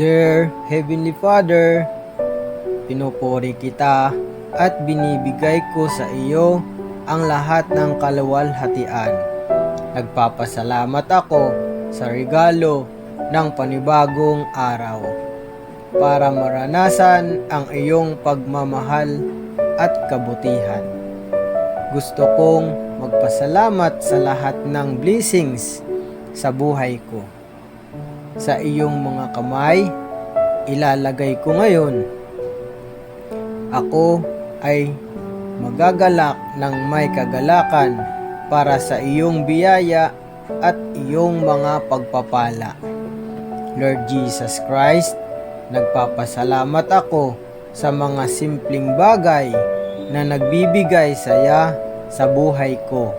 Dear Heavenly Father, pinupuri kita at binibigay ko sa iyo ang lahat ng kaluwalhatian. Nagpapasalamat ako sa regalo ng panibagong araw para maranasan ang iyong pagmamahal at kabutihan. Gusto kong magpasalamat sa lahat ng blessings sa buhay ko. Sa iyong mga kamay, ilalagay ko ngayon. Ako ay magagalak ng may kagalakan para sa iyong biyaya at iyong mga pagpapala. Lord Jesus Christ, nagpapasalamat ako sa mga simpleng bagay na nagbibigay saya sa buhay ko.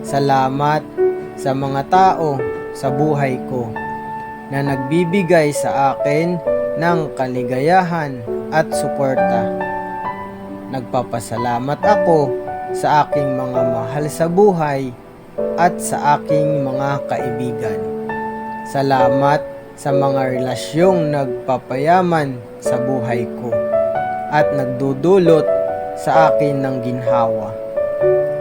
Salamat sa mga tao sa buhay ko na nagbibigay sa akin ng kaligayahan at suporta. Nagpapasalamat ako sa aking mga mahal sa buhay at sa aking mga kaibigan. Salamat sa mga relasyong nagpapayaman sa buhay ko at nagdudulot sa akin ng ginhawa.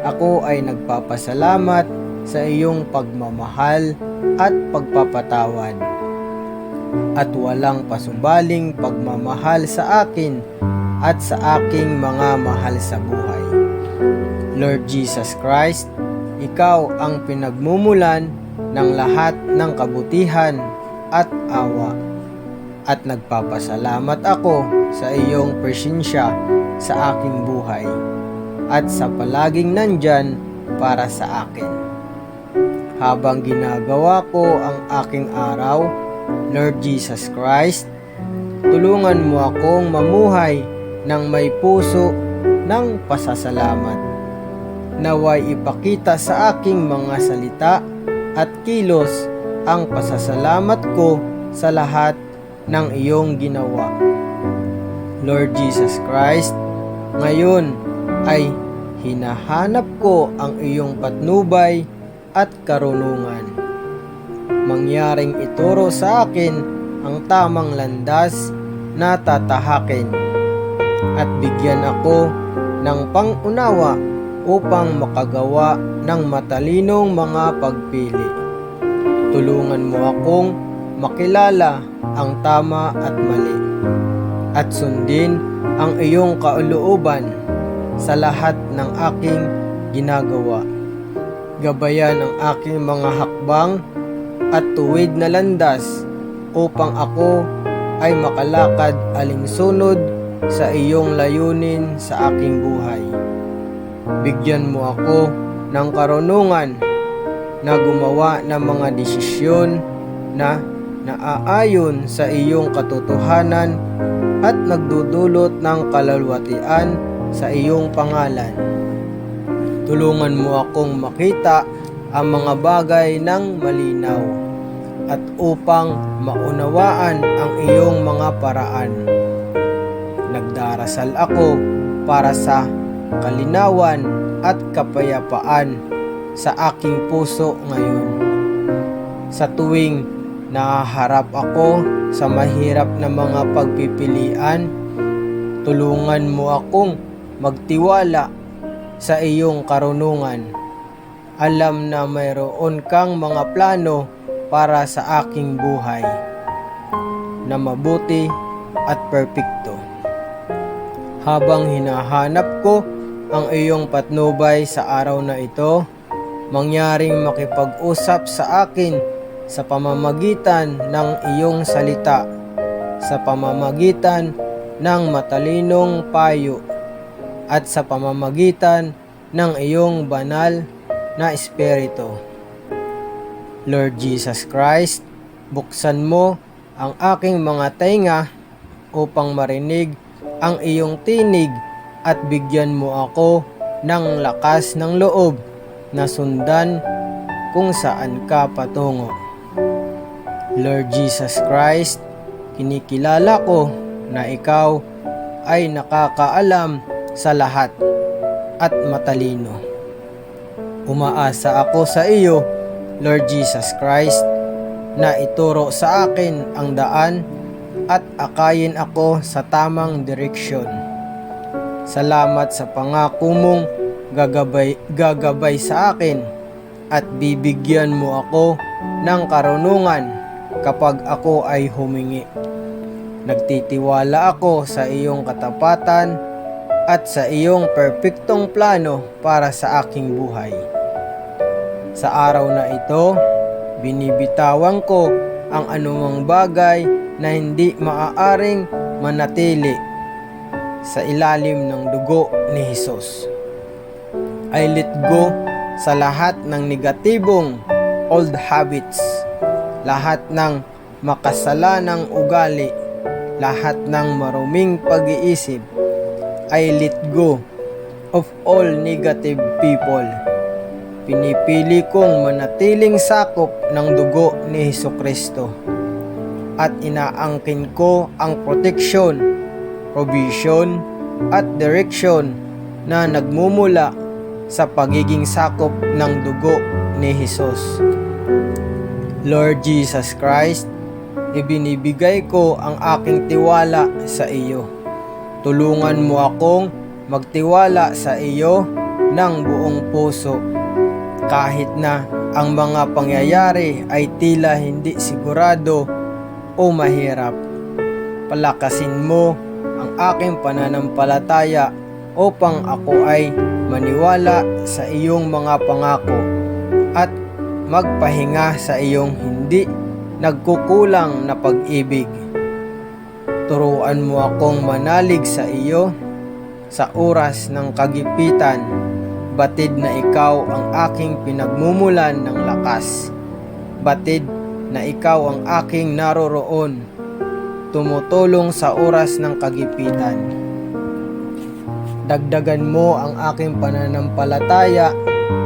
Ako ay nagpapasalamat sa iyong pagmamahal at pagpapatawad at walang pasubaling pagmamahal sa akin at sa aking mga mahal sa buhay. Lord Jesus Christ, Ikaw ang pinagmumulan ng lahat ng kabutihan at awa. At nagpapasalamat ako sa iyong presensya sa aking buhay at sa palaging nandyan para sa akin. Habang ginagawa ko ang aking araw, Lord Jesus Christ, tulungan mo akong mamuhay ng may puso ng pasasalamat. Naway ipakita sa aking mga salita at kilos ang pasasalamat ko sa lahat ng iyong ginawa. Lord Jesus Christ, ngayon ay hinahanap ko ang iyong patnubay at karunungan. Mangyaring ituro sa akin ang tamang landas na tatahakin at bigyan ako ng pangunawa upang makagawa ng matalinong mga pagpili. Tulungan mo akong makilala ang tama at mali at sundin ang iyong kaulooban sa lahat ng aking ginagawa. Gabayan ang aking mga hakbang at tuwid na landas upang ako ay makalakad alinsunod sa iyong layunin sa aking buhay. Bigyan mo ako ng karunungan na gumawa ng mga desisyon na naaayon sa iyong katotohanan at nagdudulot ng kalalwatian sa iyong pangalan. Tulungan mo akong makita ang mga bagay ng malinaw at upang maunawaan ang iyong mga paraan. Nagdarasal ako para sa kalinawan at kapayapaan sa aking puso ngayon. Sa tuwing nahaharap ako sa mahirap na mga pagpipilian, tulungan mo akong magtiwala sa iyong karunungan. Alam na mayroon kang mga plano para sa aking buhay na mabuti at perpekto. Habang hinahanap ko ang iyong patnubay sa araw na ito, mangyaring makipag-usap sa akin sa pamamagitan ng iyong salita, sa pamamagitan ng matalinong payo, at sa pamamagitan ng iyong banal na espiritu. Lord Jesus Christ, buksan mo ang aking mga tainga upang marinig ang iyong tinig at bigyan mo ako ng lakas ng loob na sundan kung saan ka patungo. Lord Jesus Christ, kinikilala ko na ikaw ay nakakaalam sa lahat at matalino. Umaasa ako sa iyo, Lord Jesus Christ, na ituro sa akin ang daan at akayin ako sa tamang direksyon. Salamat sa pangako mong gagabay, gagabay sa akin at bibigyan mo ako ng karunungan kapag ako ay humingi. Nagtitiwala ako sa iyong katapatan at sa iyong perpektong plano para sa aking buhay. Sa araw na ito, binibitawan ko ang anumang bagay na hindi maaaring manatili sa ilalim ng dugo ni Jesus. I let go sa lahat ng negatibong old habits, lahat ng makasalanang ugali, lahat ng maruming pag-iisip. I let go of all negative people. Pinipili kong manatiling sakop ng dugo ni Heso Kristo at inaangkin ko ang proteksyon, provision at direction na nagmumula sa pagiging sakop ng dugo ni Jesus. Lord Jesus Christ, ibinibigay ko ang aking tiwala sa iyo. Tulungan mo akong magtiwala sa iyo ng buong puso kahit na ang mga pangyayari ay tila hindi sigurado o mahirap. Palakasin mo ang aking pananampalataya upang ako ay maniwala sa iyong mga pangako at magpahinga sa iyong hindi nagkukulang na pag-ibig. Turuan mo akong manalig sa iyo sa oras ng kagipitan batid na ikaw ang aking pinagmumulan ng lakas. Batid na ikaw ang aking naroroon, tumutulong sa oras ng kagipitan. Dagdagan mo ang aking pananampalataya,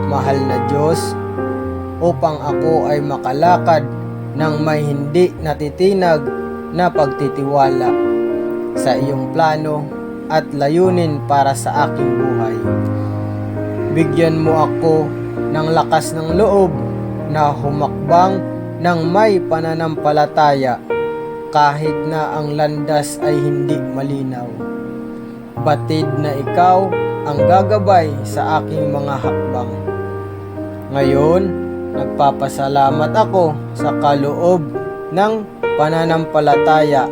mahal na Diyos, upang ako ay makalakad ng may hindi natitinag na pagtitiwala sa iyong plano at layunin para sa aking buhay. Bigyan mo ako ng lakas ng loob na humakbang ng may pananampalataya kahit na ang landas ay hindi malinaw. Batid na ikaw ang gagabay sa aking mga hakbang. Ngayon, nagpapasalamat ako sa kaloob ng pananampalataya,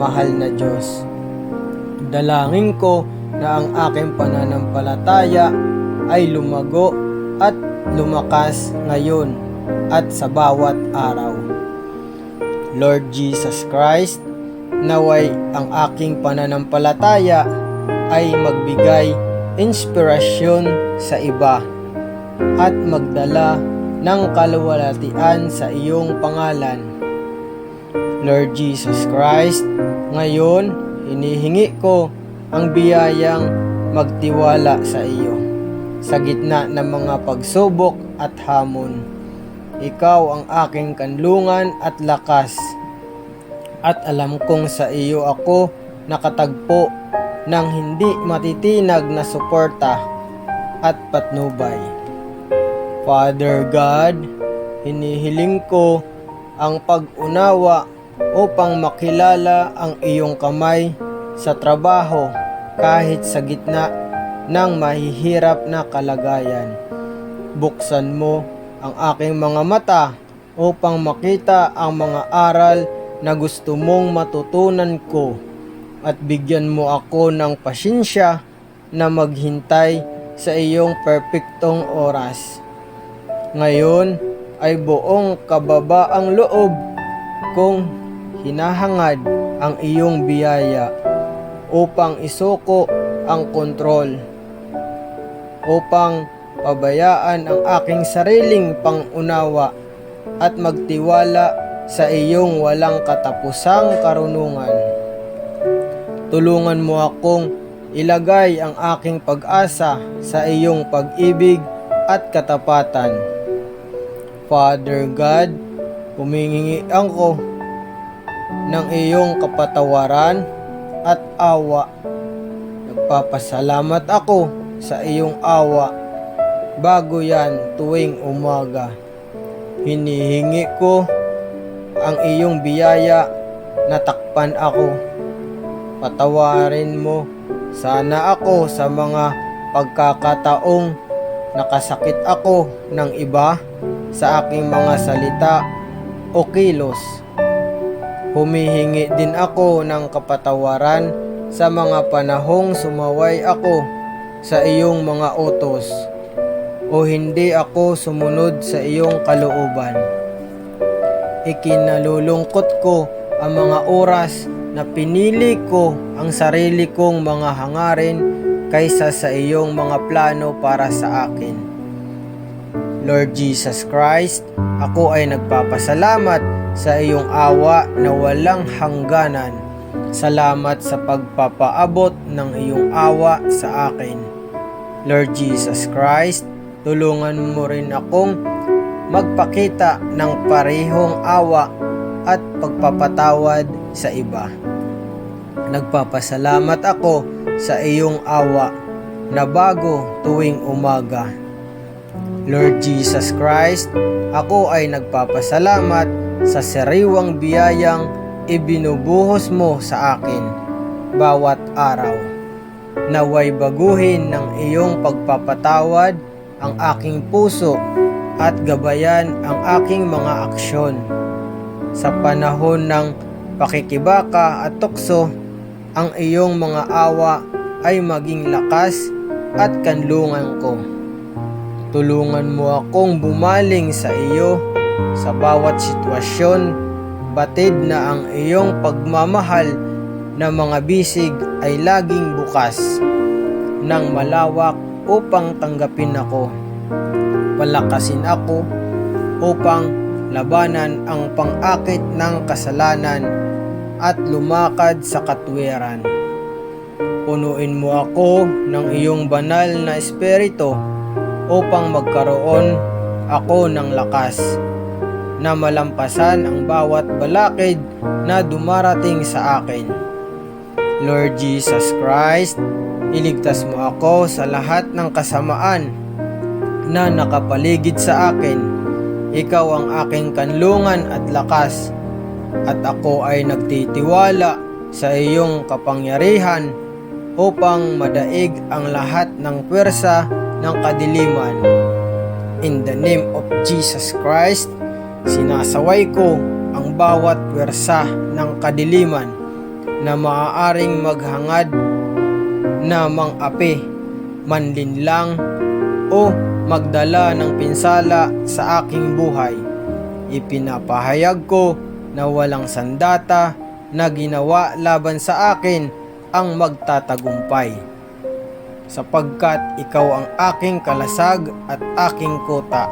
mahal na Diyos. Dalangin ko na ang aking pananampalataya ay lumago at lumakas ngayon at sa bawat araw. Lord Jesus Christ, naway ang aking pananampalataya ay magbigay inspirasyon sa iba at magdala ng kaluwalhatian sa iyong pangalan. Lord Jesus Christ, ngayon hinihingi ko ang biyayang magtiwala sa iyo sa gitna ng mga pagsubok at hamon. Ikaw ang aking kanlungan at lakas. At alam kong sa iyo ako nakatagpo ng hindi matitinag na suporta at patnubay. Father God, hinihiling ko ang pag-unawa upang makilala ang iyong kamay sa trabaho kahit sa gitna ng mahihirap na kalagayan. Buksan mo ang aking mga mata upang makita ang mga aral na gusto mong matutunan ko at bigyan mo ako ng pasyensya na maghintay sa iyong perpektong oras. Ngayon ay buong kababaang loob kong hinahangad ang iyong biyaya upang isuko ang kontrol upang pabayaan ang aking sariling pangunawa at magtiwala sa iyong walang katapusang karunungan. Tulungan mo akong ilagay ang aking pag-asa sa iyong pag-ibig at katapatan. Father God, humingi ako ng iyong kapatawaran at awa. Nagpapasalamat ako sa iyong awa bago yan tuwing umaga. Hinihingi ko ang iyong biyaya, natakpan ako. Patawarin mo sana ako sa mga pagkakataong nakasakit ako ng iba sa aking mga salita o kilos. Humihingi din ako ng kapatawaran sa mga panahong sumaway ako sa iyong mga utos o hindi ako sumunod sa iyong kalooban. Ikinalulungkot ko ang mga oras na pinili ko ang sarili kong mga hangarin kaysa sa iyong mga plano para sa akin. Lord Jesus Christ, ako ay nagpapasalamat sa iyong awa na walang hangganan. Salamat sa pagpapaabot ng iyong awa sa akin. Lord Jesus Christ, tulungan mo rin akong magpakita ng parehong awa at pagpapatawad sa iba. Nagpapasalamat ako sa iyong awa na bago tuwing umaga. Lord Jesus Christ, ako ay nagpapasalamat sa sariwang biyayang ibinubuhos mo sa akin bawat araw. Naway baguhin ng iyong pagpapatawad ang aking puso at gabayan ang aking mga aksyon. Sa panahon ng pakikibaka at tukso, ang iyong mga awa ay maging lakas at kanlungan ko. Tulungan mo akong bumaling sa iyo sa bawat sitwasyon, batid na ang iyong pagmamahal na mga bisig ay laging bukas ng malawak upang tanggapin ako. Palakasin ako upang labanan ang pang-akit ng kasalanan at lumakad sa katwiran. Punuin mo ako ng iyong banal na espiritu upang magkaroon ako ng lakas na malampasan ang bawat balakid na dumarating sa akin. Lord Jesus Christ, iligtas mo ako sa lahat ng kasamaan na nakapaligid sa akin ikaw ang aking kanlungan at lakas, at ako ay nagtitiwala sa iyong kapangyarihan upang madaig ang lahat ng pwersa ng kadiliman. In the name of Jesus Christ, sinasaway ko ang bawat pwersa ng kadiliman na maaaring maghangad na mang-api, manlinlang o magdala ng pinsala sa aking buhay. Ipinapahayag ko na walang sandata na ginawa laban sa akin ang magtatagumpay. Sapagkat ikaw ang aking kalasag at aking kota.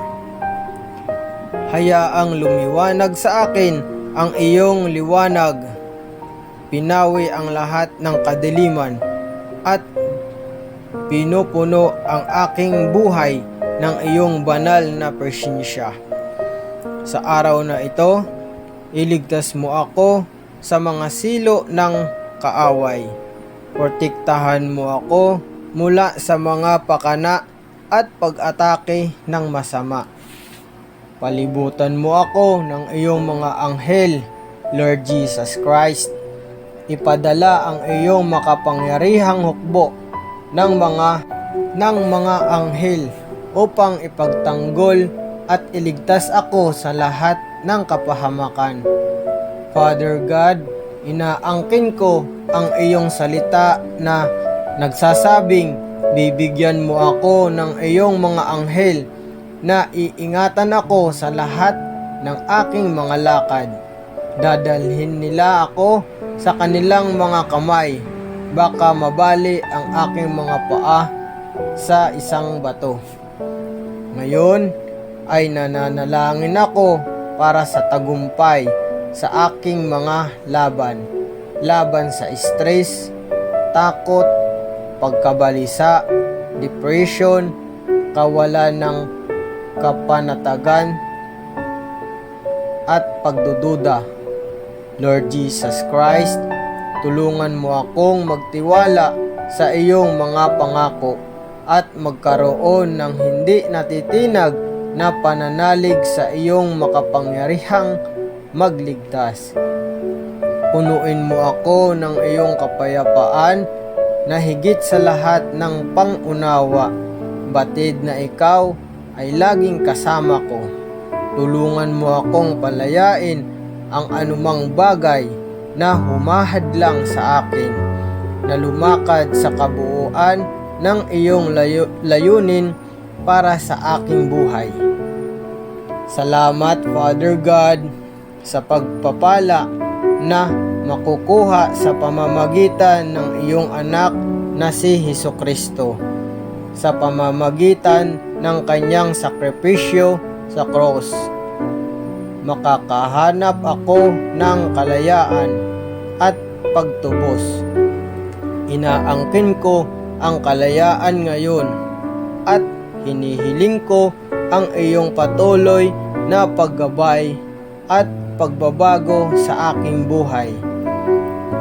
Hayaang lumiwanag sa akin ang iyong liwanag. Pinawi ang lahat ng kadiliman at pinupuno ang aking buhay ng iyong banal na presensya. Sa araw na ito, iligtas mo ako sa mga silo ng kaaway. Protektahan mo ako mula sa mga pakana at pag-atake ng masama. Palibutan mo ako ng iyong mga anghel, Lord Jesus Christ. Ipadala ang iyong makapangyarihang hukbo ng mga ng mga anghel upang ipagtanggol at iligtas ako sa lahat ng kapahamakan. Father God, inaangkin ko ang iyong salita na nagsasabing bibigyan mo ako ng iyong mga anghel na iingatan ako sa lahat ng aking mga lakad. Dadalhin nila ako sa kanilang mga kamay. Baka mabali ang aking mga paa sa isang bato. Ngayon ay nananalangin ako para sa tagumpay sa aking mga laban. Laban sa stress, takot, pagkabalisa, depression, kawalan ng kapanatagan, at pagdududa. Lord Jesus Christ, tulungan mo akong magtiwala sa iyong mga pangako at magkaroon ng hindi natitinag na pananalig sa iyong makapangyarihang magligtas. Punuin mo ako ng iyong kapayapaan na higit sa lahat ng pangunawa. Batid na ikaw ay laging kasama ko. Tulungan mo akong palayain ang anumang bagay na humahadlang sa akin na lumakad sa kabuuan ng iyong layo- layunin para sa aking buhay. Salamat Father God sa pagpapala na makukuha sa pamamagitan ng iyong anak na si Heso Kristo sa pamamagitan ng kanyang sakripisyo sa cross. Makakahanap ako ng kalayaan at pagtubos. Inaangkin ko ang kalayaan ngayon at hinihiling ko ang iyong patuloy na paggabay at pagbabago sa aking buhay.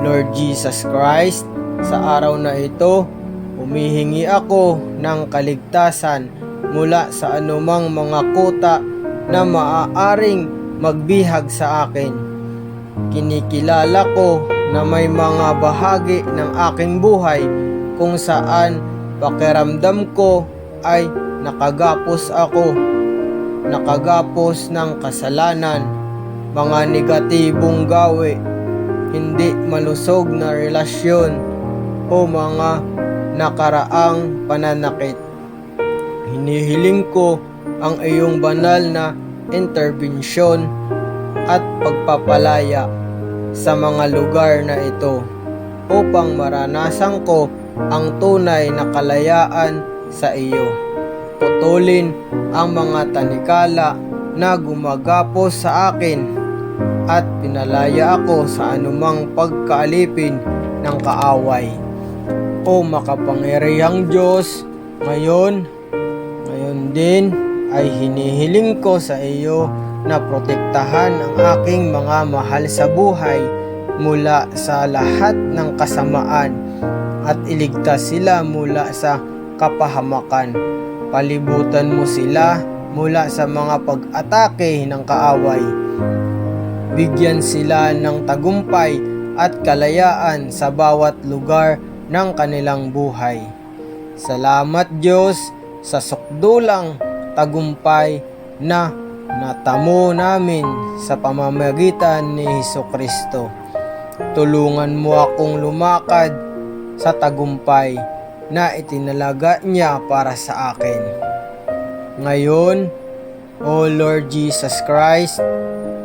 Lord Jesus Christ, sa araw na ito, humihingi ako ng kaligtasan mula sa anumang mga kuta na maaaring magbihag sa akin. Kinikilala ko na may mga bahagi ng aking buhay kung saan pakiramdam ko ay nakagapos ako, nakagapos ng kasalanan, mga negatibong gawi, hindi malusog na relasyon o mga nakaraang pananakit. Hinihiling ko ang iyong banal na interbensyon at pagpapalaya sa mga lugar na ito upang maranasan ko ang tunay na kalayaan sa iyo. Putulin ang mga tanikala na gumagapos sa akin at pinalaya ako sa anumang pagkaalipin ng kaaway. O makapangyarihang Diyos, ngayon, ngayon din ay hinihiling ko sa iyo na protektahan ang aking mga mahal sa buhay mula sa lahat ng kasamaan at iligtas sila mula sa kapahamakan. Palibutan mo sila mula sa mga pag-atake ng kaaway. Bigyan sila ng tagumpay at kalayaan sa bawat lugar ng kanilang buhay. Salamat Diyos sa sukdulang tagumpay na natamo namin sa pamamagitan ni Heso Kristo. Tulungan mo akong lumakad sa tagumpay na itinalaga niya para sa akin. Ngayon, O Lord Jesus Christ,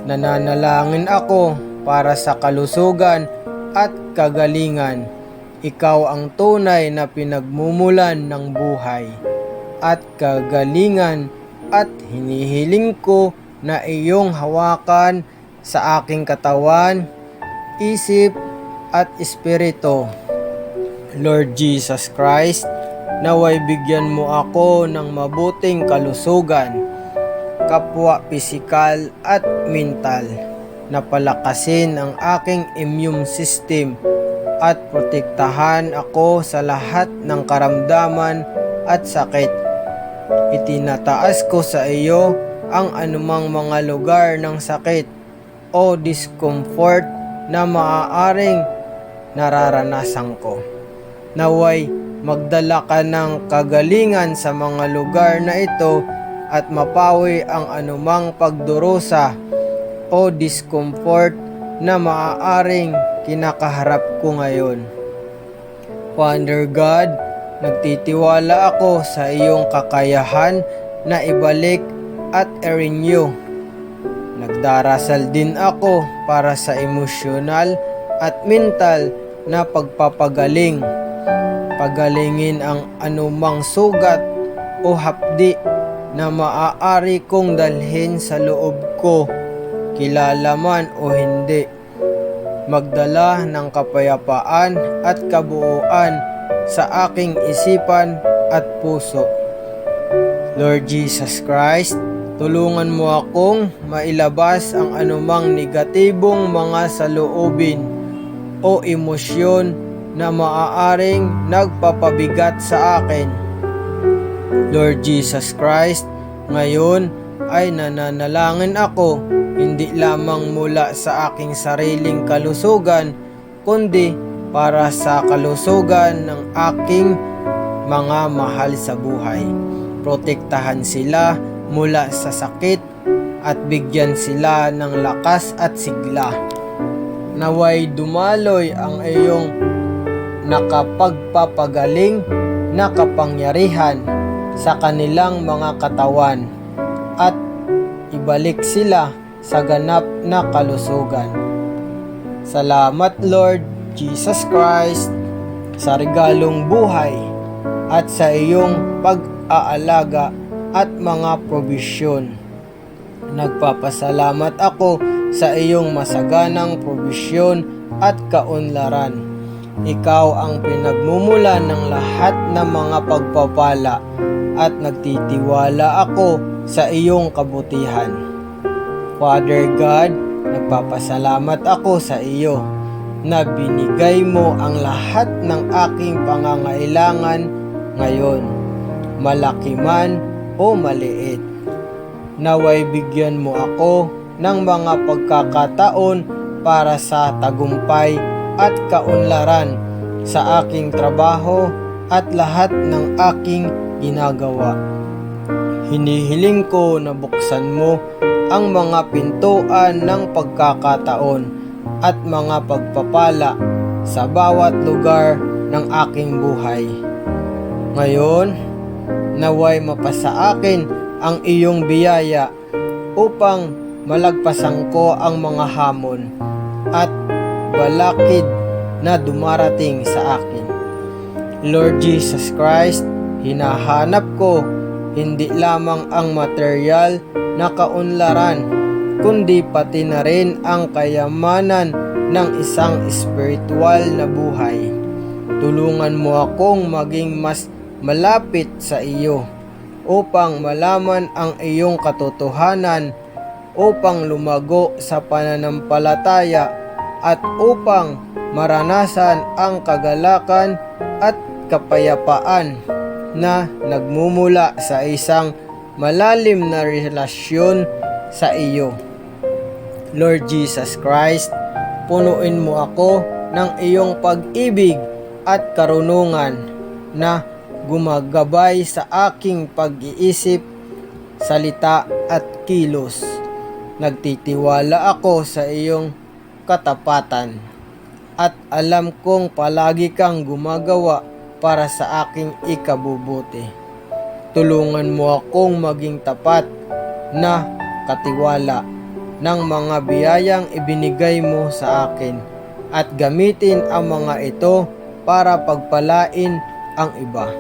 nananalangin ako para sa kalusugan at kagalingan. Ikaw ang tunay na pinagmumulan ng buhay at kagalingan at hinihiling ko na iyong hawakan sa aking katawan, isip at espiritu. Lord Jesus Christ, naway bigyan mo ako ng mabuting kalusugan, kapwa pisikal at mental, na palakasin ang aking immune system at protektahan ako sa lahat ng karamdaman at sakit. Itinataas ko sa iyo ang anumang mga lugar ng sakit o discomfort na maaaring nararanasan ko. Naway magdala ka ng kagalingan sa mga lugar na ito at mapawi ang anumang pagdurusa o discomfort na maaaring kinakaharap ko ngayon. Father God, nagtitiwala ako sa iyong kakayahan na ibalik at i-renew. Nagdarasal din ako para sa emosyonal at mental na pagpapagaling. Pagalingin ang anumang sugat o hapdi na maaari kong dalhin sa loob ko, kilala man o hindi. Magdala ng kapayapaan at kabuuan sa aking isipan at puso. Lord Jesus Christ, tulungan mo akong mailabas ang anumang negatibong mga saloobin o emosyon na maaaring nagpapabigat sa akin. Lord Jesus Christ, ngayon ay nananalangin ako hindi lamang mula sa aking sariling kalusugan, kundi para sa kalusugan ng aking mga mahal sa buhay. Protektahan sila mula sa sakit at bigyan sila ng lakas at sigla. Naway dumaloy ang iyong nakapagpapagaling na kapangyarihan sa kanilang mga katawan at ibalik sila sa ganap na kalusugan. Salamat Lord Jesus Christ sa regalong buhay at sa iyong pag-aalaga at mga probisyon. Nagpapasalamat ako sa iyong masaganang probisyon at kaunlaran. Ikaw ang pinagmumula ng lahat ng mga pagpapala at nagtitiwala ako sa iyong kabutihan. Father God, nagpapasalamat ako sa iyo na binigay mo ang lahat ng aking pangangailangan ngayon, malaki man o maliit. Naway bigyan mo ako ng mga pagkakataon para sa tagumpay at kaunlaran sa aking trabaho at lahat ng aking ginagawa. Hinihiling ko na buksan mo ang mga pintuan ng pagkakataon at mga pagpapala sa bawat lugar ng aking buhay. Ngayon, naway mapasa akin ang iyong biyaya upang malagpasan ko ang mga hamon at balakid na dumarating sa akin. Lord Jesus Christ, hinahanap ko hindi lamang ang material na kaunlaran, kundi pati na rin ang kayamanan ng isang spiritual na buhay. Tulungan mo akong maging mas malapit sa iyo upang malaman ang iyong katotohanan upang lumago sa pananampalataya at upang maranasan ang kagalakan at kapayapaan na nagmumula sa isang malalim na relasyon sa iyo. Lord Jesus Christ, punuin mo ako ng iyong pag-ibig at karunungan na gumagabay sa aking pag-iisip, salita at kilos. Nagtitiwala ako sa iyong katapatan at alam kong palagi kang gumagawa para sa aking ikabubuti. Tulungan mo akong maging tapat na katiwala ng mga biyayang ibinigay mo sa akin at gamitin ang mga ito para pagpalain ang iba.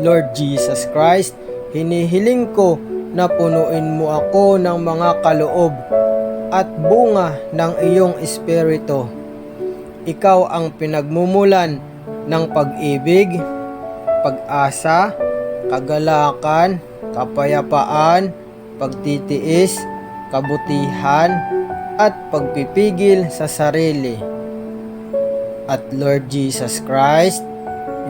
Lord Jesus Christ, hinihiling ko na punuin mo ako ng mga kaloob at bunga ng iyong espiritu. Ikaw ang pinagmumulan ng pag-ibig, pag-asa, kagalakan, kapayapaan, pagtitiis, kabutihan, at pagpipigil sa sarili. At Lord Jesus Christ,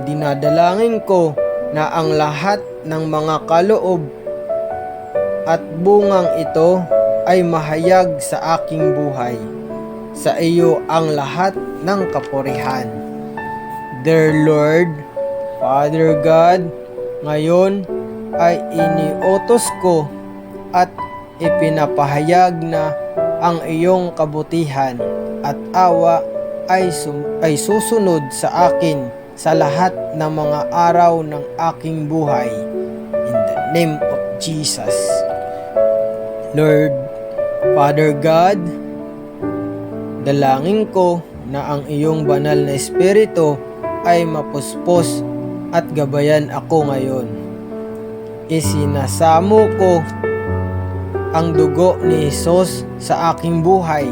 dinadalangin ko na ang lahat ng mga kaloob at bungang ito ay mahayag sa aking buhay. Sa iyo ang lahat ng kapurihan. Dear Lord, Father God, ngayon ay iniutos ko at ipinapahayag na ang iyong kabutihan at awa ay, sum- ay susunod sa akin sa lahat ng mga araw ng aking buhay. In the name of Jesus. Lord, Father God, dalangin ko na ang iyong banal na espiritu ay mapuspos at gabayan ako ngayon. Isinasamo ko ang dugo ni Jesus sa aking buhay,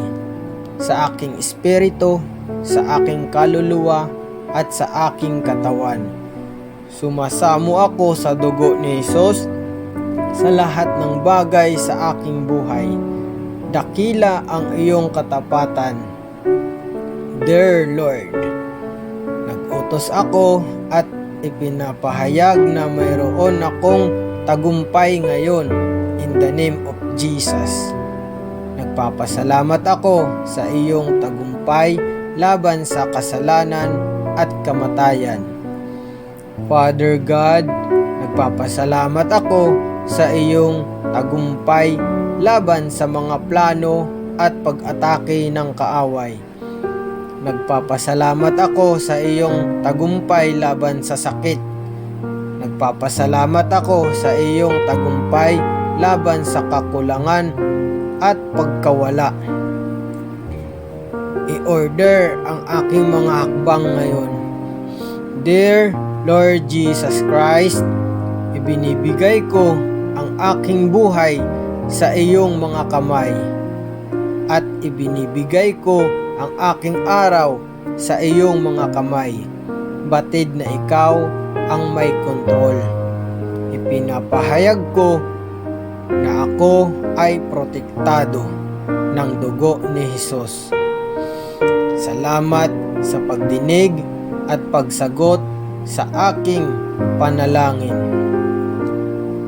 sa aking espiritu, sa aking kaluluwa, at sa aking katawan. Sumasamo ako sa dugo ni Jesus sa lahat ng bagay sa aking buhay. Dakila ang iyong katapatan. Dear Lord, nag-utos ako at ipinapahayag na mayroon akong tagumpay ngayon. In the name of Jesus. Nagpapasalamat ako sa iyong tagumpay laban sa kasalanan at kamatayan. Father God, nagpapasalamat ako sa iyong tagumpay laban sa mga plano at pag-atake ng kaaway. Nagpapasalamat ako sa iyong tagumpay laban sa sakit. Nagpapasalamat ako sa iyong tagumpay laban sa kakulangan at pagkawala. I-order ang aking mga hakbang ngayon. Dear Lord Jesus Christ, ibinibigay ko ang aking buhay sa iyong mga kamay at ibinibigay ko ang aking araw sa iyong mga kamay. Batid na ikaw ang may kontrol. Ipinapahayag ko na ako ay protektado ng dugo ni Jesus. Salamat sa pagdinig at pagsagot sa aking panalangin.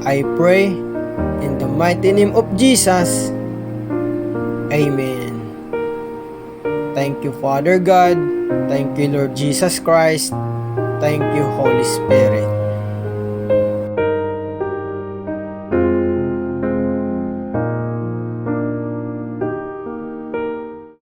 I pray in the mighty name of Jesus. Amen. Thank you, Father God. Thank you, Lord Jesus Christ. Thank you, Holy Spirit.